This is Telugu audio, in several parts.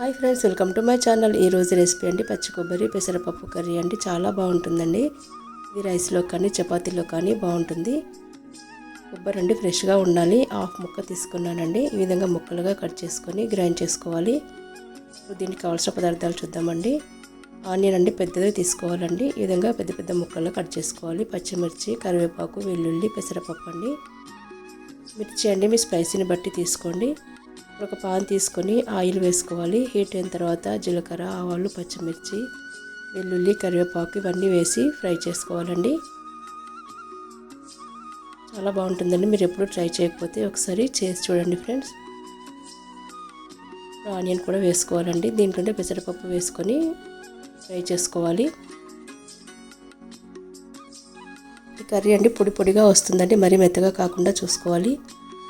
Hi friends welcome to my channel. ఈరోజు రెసిపీ అండి పచ్చి కొబ్బరి పెసరపప్పు కర్రీ అండి. చాలా బాగుంటుందండి. ఇది రైస్లో కానీ చపాతీలో కానీ బాగుంటుంది. కొబ్బరి అండి ఫ్రెష్గా ఉండాలి. హాఫ్ ముక్క తీసుకున్నానండి. ఈ విధంగా ముక్కలుగా కట్ చేసుకొని గ్రైండ్ చేసుకోవాలి. దీనికి కావాల్సిన పదార్థాలు చూద్దామండి. ఆనియన్ అండి పెద్దది తీసుకోవాలండి. ఈ విధంగా పెద్ద పెద్ద ముక్కలు కట్ చేసుకోవాలి. పచ్చిమిర్చి కరివేపాకు వెల్లుల్లి పెసరపప్పు అండి. మిర్చి అండి మీ స్పైసీని బట్టి తీసుకోండి. ఒక పాన్ తీసుకొని ఆయిల్ వేసుకోవాలి. హీట్ అయిన తర్వాత జీలకర్ర ఆవాలు పచ్చిమిర్చి వెల్లుల్లి కరివేపాకు ఇవన్నీ వేసి ఫ్రై చేసుకోవాలండి. చాలా బాగుంటుందండి. మీరు ఎప్పుడు ట్రై చేయకపోతే ఒకసారి చేసి చూడండి ఫ్రెండ్స్. ఆనియన్ కూడా వేసుకోవాలండి. దీంట్లోనే పెసరపప్పు వేసుకొని ఫ్రై చేసుకోవాలి. ఈ కర్రీ అండి పొడి పొడిగా వస్తుందండి. మరీ మెత్తగా కాకుండా చూసుకోవాలి.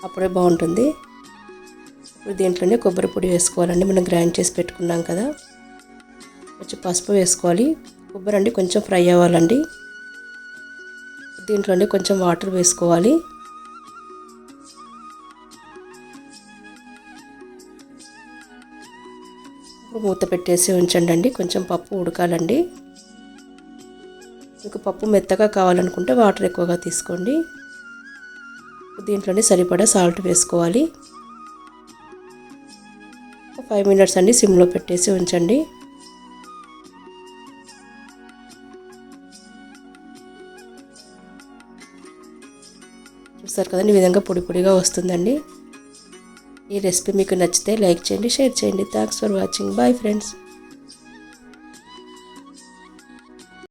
అప్పుడే బాగుంటుంది. ఇప్పుడు దీంట్లోనే కొబ్బరి పొడి వేసుకోవాలండి. మనం గ్రైండ్ చేసి పెట్టుకున్నాం కదా. కొంచెం పసుపు వేసుకోవాలి. కొబ్బరి అండి కొంచెం ఫ్రై అవ్వాలండి. దీంట్లోనే కొంచెం వాటర్ వేసుకోవాలి. మూత పెట్టేసి ఉంచండి అండి. కొంచెం పప్పు ఉడకాలండి. మీకు పప్పు మెత్తగా కావాలనుకుంటే వాటర్ ఎక్కువగా తీసుకోండి. దీంట్లోనే సరిపడా సాల్ట్ వేసుకోవాలి. ఫైవ్ మినిట్స్ అండి సిమ్లో పెట్టేసి ఉంచండి. చూస్తారు కదండి ఈ విధంగా పొడి పొడిగా వస్తుందండి. ఈ రెసిపీ మీకు నచ్చితే లైక్ చేయండి షేర్ చేయండి. Thanks for watching bye friends